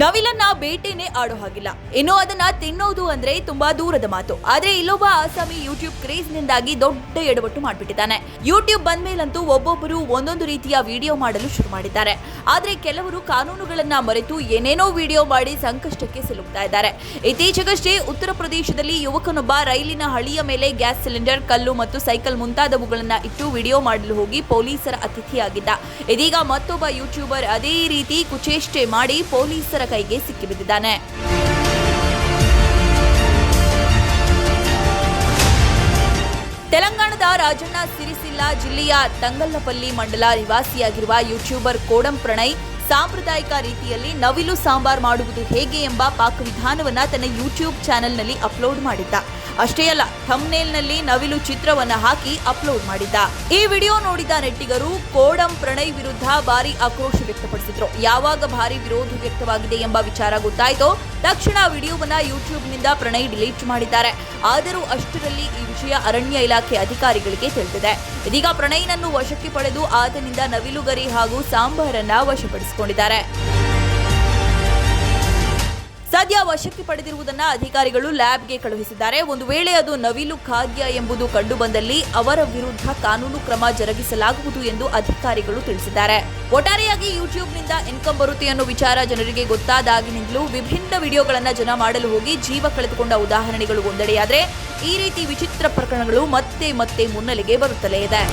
ನವಿಲನ್ನ ಬೇಟೆನೆ ಆಡೋ ಹಾಗಿಲ್ಲ. ಇನ್ನು ಅದನ್ನ ತಿನ್ನೋದು ಅಂದ್ರೆ ತುಂಬಾ ದೂರದ ಮಾತು. ಆದ್ರೆ ಇಲ್ಲೊಬ್ಬ ಆಸಾಮಿ ಯೂಟ್ಯೂಬ್ ಕ್ರೇಜ್ ನಿಂದಾಗಿ ದೊಡ್ಡ ಎಡವಟ್ಟು ಮಾಡ್ಬಿಟ್ಟಿದ್ದಾನೆ. ಯೂಟ್ಯೂಬ್ ಬಂದ್ಮೇಲಂತೂ ಒಬ್ಬೊಬ್ಬರು ಒಂದೊಂದು ರೀತಿಯ ವಿಡಿಯೋ ಮಾಡಲು ಶುರು ಮಾಡಿದ್ದಾರೆ. ಆದ್ರೆ ಕೆಲವರು ಕಾನೂನುಗಳನ್ನ ಮರೆತು ಏನೇನೋ ವಿಡಿಯೋ ಮಾಡಿ ಸಂಕಷ್ಟಕ್ಕೆ ಸಿಲುಕ್ತಾ ಇದ್ದಾರೆ. ಇತ್ತೀಚೆಗಷ್ಟೇ ಉತ್ತರ ಪ್ರದೇಶದಲ್ಲಿ ಯುವಕನೊಬ್ಬ ರೈಲಿನ ಹಳಿಯ ಮೇಲೆ ಗ್ಯಾಸ್ ಸಿಲಿಂಡರ್, ಕಲ್ಲು ಮತ್ತು ಸೈಕಲ್ ಮುಂತಾದವುಗಳನ್ನ ಇಟ್ಟು ವಿಡಿಯೋ ಮಾಡಲು ಹೋಗಿ ಪೊಲೀಸರ ಅತಿಥಿಯಾಗಿದ್ದ. ಇದೀಗ ಮತ್ತೊಬ್ಬ ಯೂಟ್ಯೂಬರ್ ಅದೇ ರೀತಿ ಕುಚೇಷ್ಟೆ ಮಾಡಿ ಪೊಲೀಸರ ಕೈಗೆ ಸಿಕ್ಕಿಬಿದ್ದಿದ್ದಾನೆ. ತೆಲಂಗಾಣದ ರಾಜಣ್ಣ ಸಿರಿಸಿಲ್ಲ ಜಿಲ್ಲೆಯ ತಂಗಲ್ಲಪಲ್ಲಿ ಮಂಡಲ ನಿವಾಸಿಯಾಗಿರುವ ಯೂಟ್ಯೂಬರ್ ಕೋಡಂ ಪ್ರಣಯ್ ಸಾಂಪ್ರದಾಯಿಕ ರೀತಿಯಲ್ಲಿ ನವಿಲು ಸಾಂಬಾರ್ ಮಾಡುವುದು ಹೇಗೆ ಎಂಬ ಪಾಕವಿಧಾನವನ್ನ ತನ್ನ ಯೂಟ್ಯೂಬ್ ಚಾನೆಲ್ನಲ್ಲಿ ಅಪ್ಲೋಡ್ ಮಾಡಿದ್ದ. ಅಷ್ಟೇ ಅಲ್ಲ ಥಮ್ನೇಲ್ನಲ್ಲಿ ನವಿಲು ಚಿತ್ರವನ್ನ ಹಾಕಿ ಅಪ್ಲೋಡ್ ಮಾಡಿದ್ದ. ಈ ವಿಡಿಯೋ ನೋಡಿದ ನೆಟ್ಟಿಗರು ಕೋಡಂ ಪ್ರಣಯ್ ವಿರುದ್ಧ ಭಾರಿ ಆಕ್ರೋಶ ವ್ಯಕ್ತಪಡಿಸಿದ್ರು. ಯಾವಾಗ ಭಾರಿ ವಿರೋಧ ವ್ಯಕ್ತವಾಗಿದೆ ಎಂಬ ವಿಚಾರ ಗೊತ್ತಾಯ್ತೋ, ತಕ್ಷಣ ವಿಡಿಯೋವನ್ನ ಯೂಟ್ಯೂಬ್ನಿಂದ ಪ್ರಣಯ್ ಡಿಲೀಟ್ ಮಾಡಿದ್ದಾರೆ. ಆದರೂ ಅಷ್ಟರಲ್ಲಿ ಈ ವಿಷಯ ಅರಣ್ಯ ಇಲಾಖೆ ಅಧಿಕಾರಿಗಳಿಗೆ ತಿಳಿದಿದೆ. ಇದೀಗ ಪ್ರಣಯ್ನನ್ನು ವಶಕ್ಕೆ ಪಡೆದು ಆತನಿಂದ ನವಿಲುಗರಿ ಹಾಗೂ ಸಾಂಬಾರನ್ನ ವಶಪಡಿಸಿಕೊಂಡಿದ್ದಾರೆ. ಸದ್ಯ ವಶಕ್ಕೆ ಪಡೆದಿರುವುದನ್ನು ಅಧಿಕಾರಿಗಳು ಲ್ಯಾಬ್ಗೆ ಕಳುಹಿಸಿದ್ದಾರೆ. ಒಂದು ವೇಳೆ ಅದು ನವಿಲು ಖಾದ್ಯ ಎಂಬುದು ಕಂಡುಬಂದಲ್ಲಿ ಅವರ ವಿರುದ್ಧ ಕಾನೂನು ಕ್ರಮ ಜರುಗಿಸಲಾಗುವುದು ಎಂದು ಅಧಿಕಾರಿಗಳು ತಿಳಿಸಿದ್ದಾರೆ. ಒಟ್ಟಾರೆಯಾಗಿ ಯೂಟ್ಯೂಬ್ನಿಂದ ಇನ್ಕಮ್ ಬರುತ್ತೆ ಅನ್ನೋ ವಿಚಾರ ಜನರಿಗೆ ಗೊತ್ತಾದಾಗಿನಿಂದಲೂ ವಿಭಿನ್ನ ವಿಡಿಯೋಗಳನ್ನು ಜನ ಮಾಡಲು ಹೋಗಿ ಜೀವ ಕಳೆದುಕೊಂಡ ಉದಾಹರಣೆಗಳು ಒಂದೆಡೆಯಾದರೆ ಈ ರೀತಿ ವಿಚಿತ್ರ ಪ್ರಕರಣಗಳು ಮತ್ತೆ ಮತ್ತೆ ಮುನ್ನೆಲೆಗೆ ಬರುತ್ತಲೇ ಇದೆ.